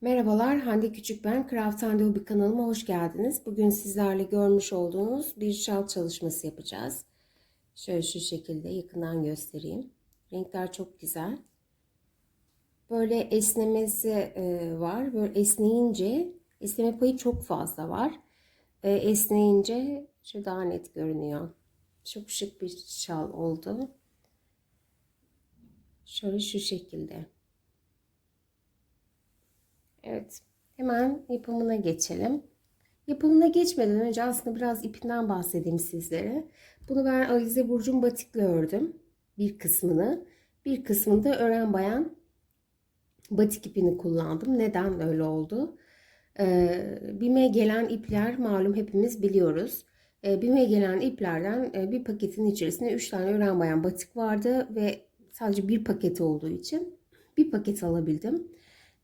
Merhabalar, Hande Küçük ben. Craft Hande Hobi kanalıma hoş geldiniz. Bugün sizlerle görmüş olduğunuz bir şal çalışması yapacağız. Şöyle şu şekilde yakından göstereyim. Renkler çok güzel. Böyle esnemesi e, var. Böyle esneyince, esneme payı çok fazla var. E, esneyince şu daha net görünüyor. Çok şık bir şal oldu. Şöyle şu şekilde. Evet. Hemen yapımına geçelim. Yapımına geçmeden önce aslında biraz ipinden bahsedeyim sizlere. Bunu ben Alize Burcu'nun batikle ördüm. Bir kısmını. Bir kısmını da ören bayan batik ipini kullandım. Neden öyle oldu? Ee, BİM'e gelen ipler malum hepimiz biliyoruz. Ee, BİM'e gelen iplerden e, bir paketin içerisinde 3 tane ören bayan batik vardı ve sadece bir paket olduğu için bir paket alabildim.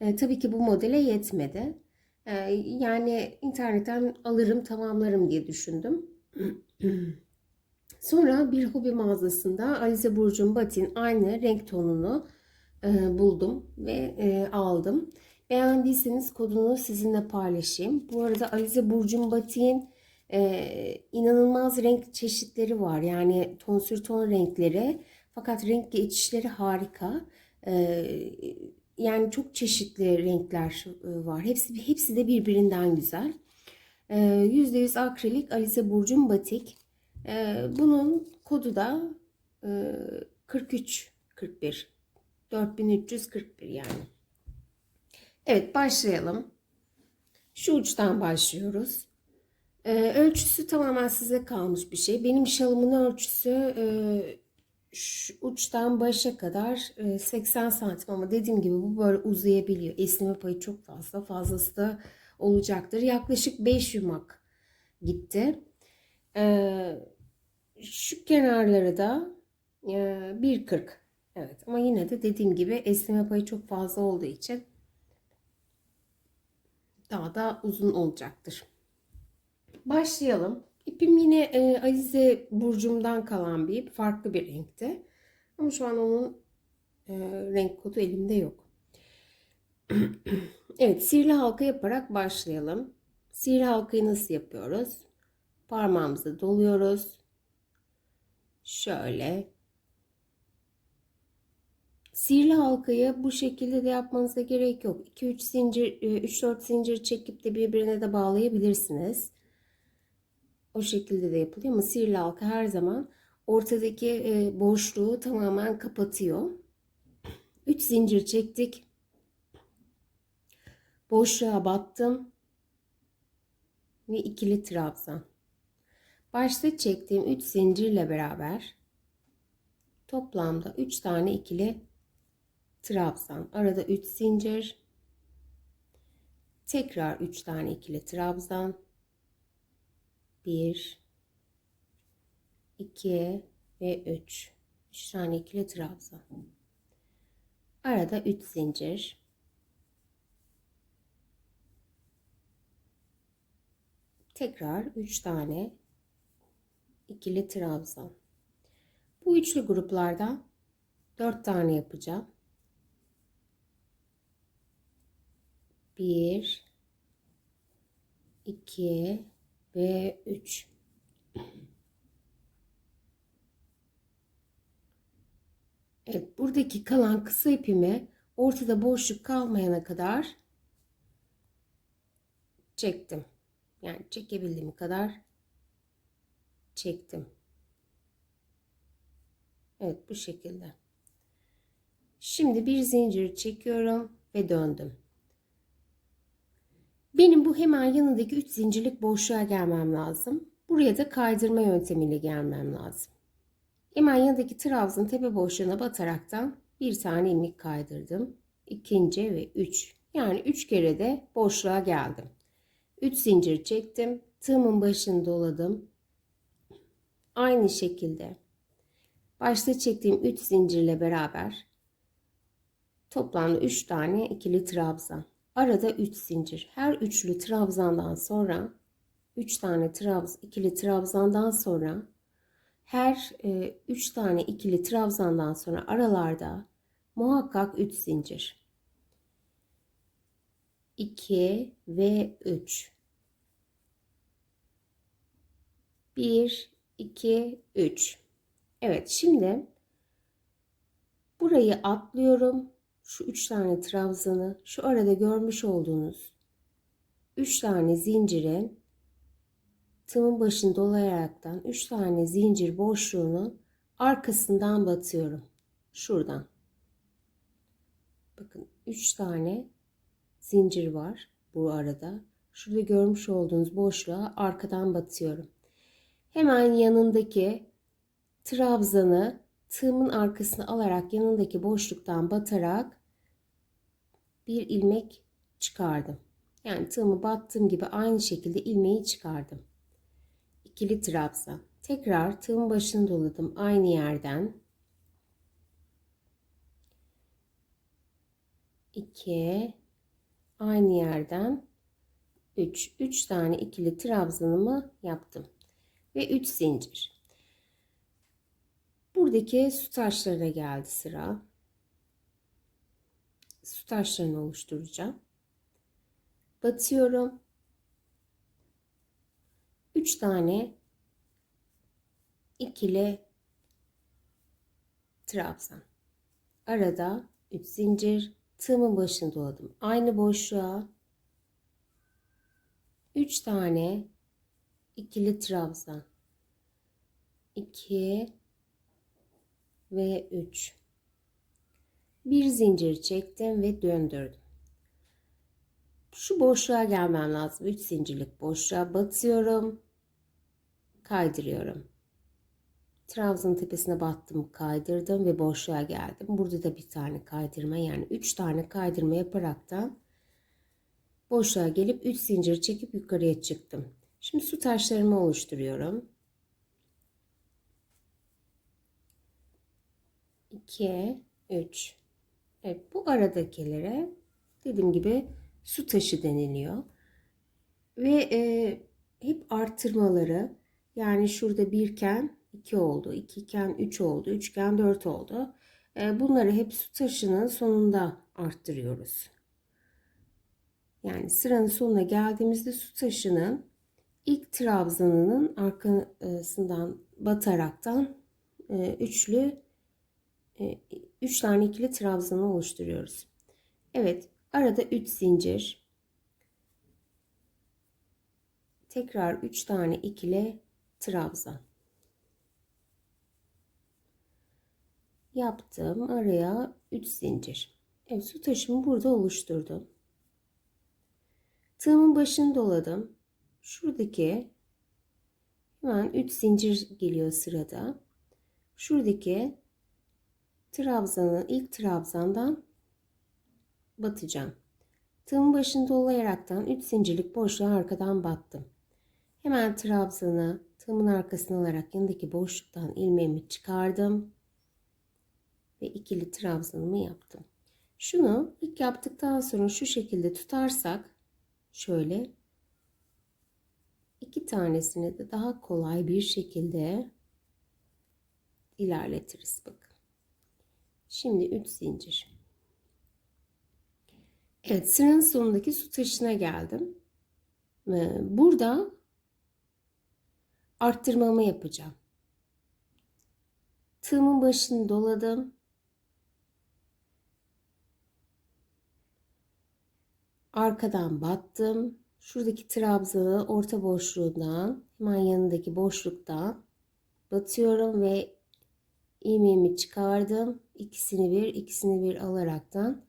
E, tabii ki bu modele yetmedi. E, yani internetten alırım tamamlarım diye düşündüm. Sonra bir hobi mağazasında Alize Burcu'nun batin aynı renk tonunu e, buldum ve e, aldım. Beğendiyseniz kodunu sizinle paylaşayım. Bu arada Alize Burcu'nun batin e, inanılmaz renk çeşitleri var. Yani ton sür ton renkleri. Fakat renk geçişleri harika. E, yani çok çeşitli renkler e, var. Hepsi hepsi de birbirinden güzel. %100 akrilik Alize Burcu'nun batik. E, bunun kodu da 43 41 4341 yani. Evet başlayalım. Şu uçtan başlıyoruz. Ölçüsü tamamen size kalmış bir şey. Benim şalımın ölçüsü e, şu uçtan başa kadar 80 santim ama dediğim gibi bu böyle uzayabiliyor. Esneme payı çok fazla. Fazlası da olacaktır. Yaklaşık 5 yumak gitti. Ee, şu kenarları da 1.40. Evet ama yine de dediğim gibi esneme payı çok fazla olduğu için daha da uzun olacaktır. Başlayalım. İpim yine e, Alize Burcum'dan kalan bir ip. Farklı bir renkte. Ama şu an onun e, renk kodu elimde yok. evet sihirli halka yaparak başlayalım. Sihirli halkayı nasıl yapıyoruz? Parmağımızı doluyoruz. Şöyle. Sihirli halkayı bu şekilde de yapmanıza gerek yok. 2-3 zincir, 3-4 zincir çekip de birbirine de bağlayabilirsiniz. O şekilde de yapılıyor ama sihirli halka her zaman ortadaki e, boşluğu tamamen kapatıyor. 3 zincir çektik. Boşluğa battım. Ve ikili trabzan. Başta çektiğim 3 zincirle beraber toplamda 3 tane ikili trabzan. Arada 3 zincir. Tekrar 3 tane ikili trabzan. 1 2 ve 3 3 tane ikili trabzan. Arada 3 zincir. Tekrar 3 tane ikili trabzan. Bu üçlü gruplardan 4 tane yapacağım. 1 2 ve 3. Evet buradaki kalan kısa ipimi ortada boşluk kalmayana kadar çektim. Yani çekebildiğim kadar çektim. Evet bu şekilde. Şimdi bir zincir çekiyorum ve döndüm. Benim bu hemen yanındaki 3 zincirlik boşluğa gelmem lazım. Buraya da kaydırma yöntemiyle gelmem lazım. Hemen yanındaki trabzın tepe boşluğuna bataraktan bir tane ilmek kaydırdım. İkinci ve 3. Yani 3 kere de boşluğa geldim. 3 zincir çektim. Tığımın başını doladım. Aynı şekilde başta çektiğim 3 zincirle beraber toplamda 3 tane ikili trabzan. Arada 3 zincir. Her üçlü trabzandan sonra 3 tane trabz, ikili trabzandan sonra her 3 e, tane ikili trabzandan sonra aralarda muhakkak 3 zincir. 2 ve 3. 1 2 3. Evet, şimdi burayı atlıyorum. Şu 3 tane trabzanı, şu arada görmüş olduğunuz 3 tane zincirin tığımın başını dolayaraktan 3 tane zincir boşluğunu arkasından batıyorum. Şuradan. Bakın 3 tane zincir var bu arada. Şurada görmüş olduğunuz boşluğa arkadan batıyorum. Hemen yanındaki trabzanı tığımın arkasına alarak yanındaki boşluktan batarak bir ilmek çıkardım. Yani tığımı battığım gibi aynı şekilde ilmeği çıkardım. İkili trabzan. Tekrar tığın başını doladım aynı yerden. 2 aynı yerden 3 3 tane ikili trabzanımı yaptım ve 3 zincir buradaki su taşlarına geldi sıra. Su taşlarını oluşturacağım. Batıyorum. 3 tane ikili trabzan. Arada 3 zincir. Tığımın başını doladım. Aynı boşluğa 3 tane ikili trabzan. 2 ve 3. Bir zincir çektim ve döndürdüm. Şu boşluğa gelmem lazım. 3 zincirlik boşluğa batıyorum. Kaydırıyorum. Trabzanın tepesine battım, kaydırdım ve boşluğa geldim. Burada da bir tane kaydırma yani 3 tane kaydırma yaparaktan boşluğa gelip 3 zincir çekip yukarıya çıktım. Şimdi su taşlarımı oluşturuyorum. 2 3 Evet bu aradakilere dediğim gibi su taşı deniliyor. Ve e, hep arttırmaları yani şurada birken 2 oldu. 2 iken 3 oldu. 3 iken 4 oldu. E, bunları hep su taşının sonunda arttırıyoruz. Yani sıranın sonuna geldiğimizde su taşının ilk trabzanının arkasından bataraktan e, üçlü e, üç tane ikili trabzanı oluşturuyoruz. Evet, arada 3 zincir. Tekrar 3 tane ikili trabzan. yaptım. Araya 3 zincir. Evet su taşımı burada oluşturdum. Tığımın başını doladım. Şuradaki hemen 3 zincir geliyor sırada. Şuradaki trabzanı ilk trabzandan batacağım. Tığımın başını dolayaraktan 3 zincirlik boşluğa arkadan battım. Hemen trabzanı tığımın arkasına alarak yanındaki boşluktan ilmeğimi çıkardım ve ikili trabzanımı yaptım. Şunu ilk yaptıktan sonra şu şekilde tutarsak şöyle iki tanesini de daha kolay bir şekilde ilerletiriz bakın. Şimdi 3 zincir. Evet sıranın sonundaki su taşına geldim. Burada arttırmamı yapacağım. Tığımın başını doladım. arkadan battım. Şuradaki trabzanı orta boşluğundan hemen yanındaki boşluktan batıyorum ve ilmeğimi çıkardım. İkisini bir, ikisini bir alaraktan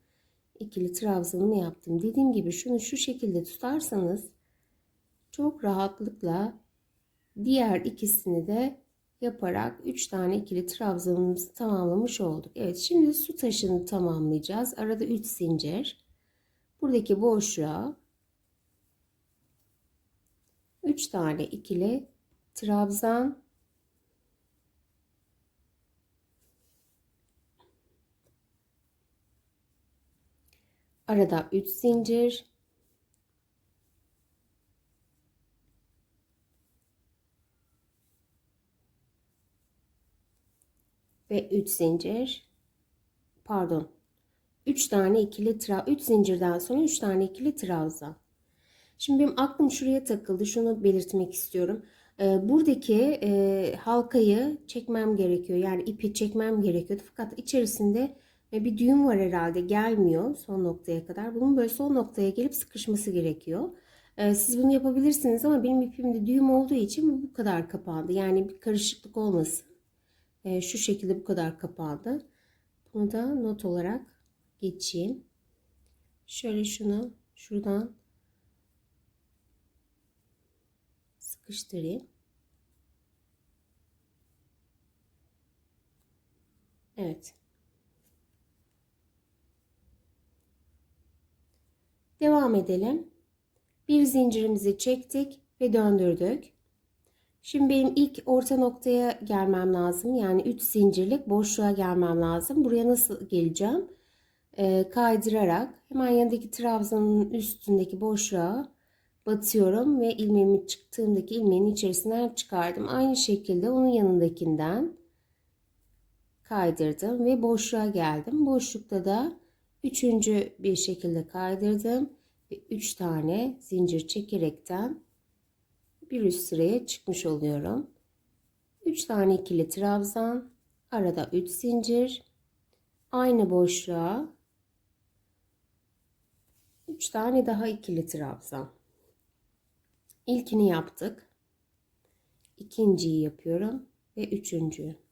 ikili trabzanımı yaptım. Dediğim gibi şunu şu şekilde tutarsanız çok rahatlıkla diğer ikisini de yaparak 3 tane ikili trabzanımızı tamamlamış olduk. Evet şimdi su taşını tamamlayacağız. Arada 3 zincir buradaki boşluğa 3 tane ikili trabzan arada 3 zincir ve 3 zincir pardon 3 tane ikili tra 3 zincirden sonra 3 tane ikili trabzan. Şimdi benim aklım şuraya takıldı. Şunu belirtmek istiyorum. Ee, buradaki e, halkayı çekmem gerekiyor. Yani ipi çekmem gerekiyordu. Fakat içerisinde bir düğüm var herhalde. Gelmiyor son noktaya kadar. Bunun böyle son noktaya gelip sıkışması gerekiyor. Ee, siz bunu yapabilirsiniz ama benim ipimde düğüm olduğu için bu kadar kapandı. Yani bir karışıklık olmasın. Ee, şu şekilde bu kadar kapandı. Bunu da not olarak geçeyim. Şöyle şunu şuradan sıkıştırayım. Evet. Devam edelim. Bir zincirimizi çektik ve döndürdük. Şimdi benim ilk orta noktaya gelmem lazım. Yani 3 zincirlik boşluğa gelmem lazım. Buraya nasıl geleceğim? Ee, kaydırarak hemen yanındaki trabzanın üstündeki boşluğa batıyorum ve ilmeğimi çıktığımdaki ilmeğin içerisinden çıkardım. Aynı şekilde onun yanındakinden kaydırdım ve boşluğa geldim. Boşlukta da üçüncü bir şekilde kaydırdım ve üç tane zincir çekerekten bir üst sıraya çıkmış oluyorum. Üç tane ikili trabzan, arada üç zincir, aynı boşluğa üç tane daha ikili trabzan. İlkini yaptık. İkinciyi yapıyorum ve üçüncüyü.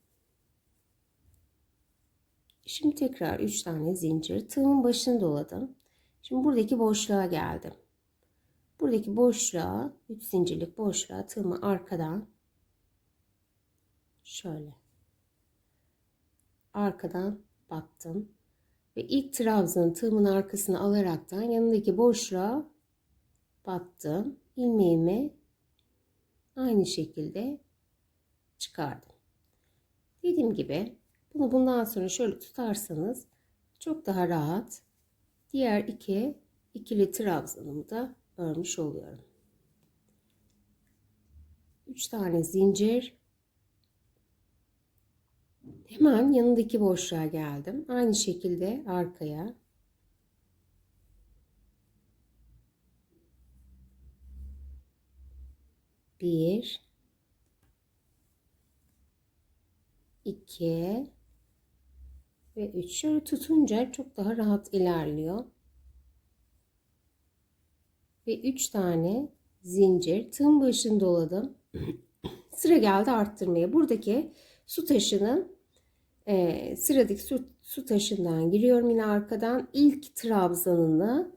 Şimdi tekrar 3 tane zincir. Tığımın başını doladım. Şimdi buradaki boşluğa geldim. Buradaki boşluğa 3 zincirlik boşluğa tığımı arkadan şöyle arkadan battım. Ve ilk trabzanı tığımın arkasına alaraktan yanındaki boşluğa battım. ilmeğimi aynı şekilde çıkardım. Dediğim gibi bunu bundan sonra şöyle tutarsanız çok daha rahat diğer iki ikili trabzanımı da örmüş oluyorum. 3 tane zincir. Hemen yanındaki boşluğa geldim. Aynı şekilde arkaya bir iki ve 3 şöyle tutunca çok daha rahat ilerliyor. Ve 3 tane zincir tığın başını doladım. Sıra geldi arttırmaya. Buradaki su taşının e, sıradaki su, su taşından giriyorum yine arkadan ilk trabzanını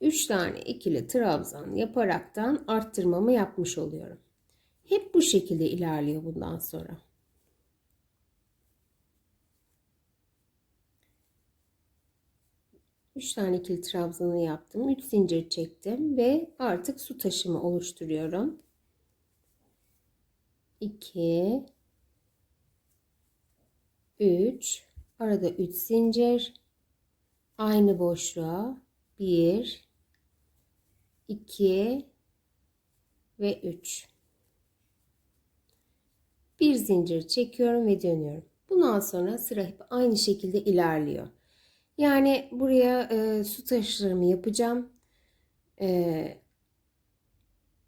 3 tane ikili trabzan yaparaktan arttırmamı yapmış oluyorum. Hep bu şekilde ilerliyor bundan sonra. 3 tane ikili trabzanı yaptım. 3 zincir çektim ve artık su taşımı oluşturuyorum. 2 3 arada 3 zincir aynı boşluğa 1 2 ve 3 bir zincir çekiyorum ve dönüyorum. Bundan sonra sıra hep aynı şekilde ilerliyor. Yani buraya e, su taşlarımı yapacağım. E,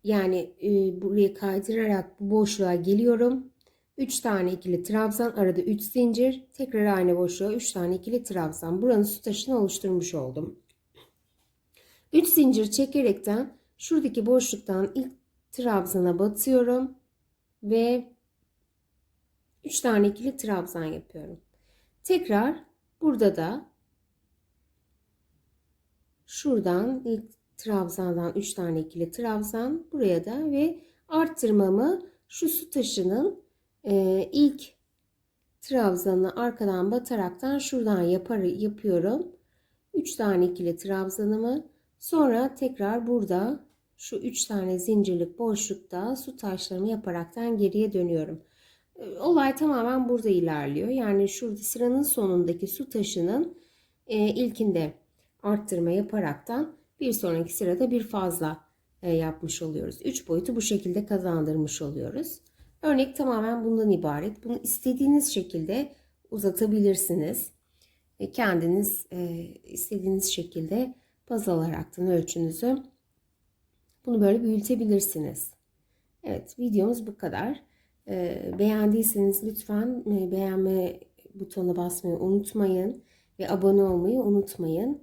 yani e, buraya kaydırarak bu boşluğa geliyorum. 3 tane ikili trabzan arada 3 zincir tekrar aynı boşluğa 3 tane ikili trabzan buranın su taşını oluşturmuş oldum 3 zincir çekerekten şuradaki boşluktan ilk trabzana batıyorum ve 3 tane ikili trabzan yapıyorum tekrar burada da Şuradan ilk trabzandan 3 tane ikili trabzan buraya da ve arttırmamı şu su taşının e, ilk trabzanı arkadan bataraktan şuradan yapar, yapıyorum. 3 tane ikili trabzanımı sonra tekrar burada şu 3 tane zincirlik boşlukta su taşlarımı yaparaktan geriye dönüyorum. E, olay tamamen burada ilerliyor. Yani şurada sıranın sonundaki su taşının e, ilkinde arttırma yaparaktan bir sonraki sırada bir fazla e, yapmış oluyoruz. 3 boyutu bu şekilde kazandırmış oluyoruz. Örnek tamamen bundan ibaret. Bunu istediğiniz şekilde uzatabilirsiniz. ve kendiniz e, istediğiniz şekilde baz alaraktan ölçünüzü bunu böyle büyütebilirsiniz. Evet videomuz bu kadar. E, beğendiyseniz lütfen e, beğenme butonuna basmayı unutmayın ve abone olmayı unutmayın.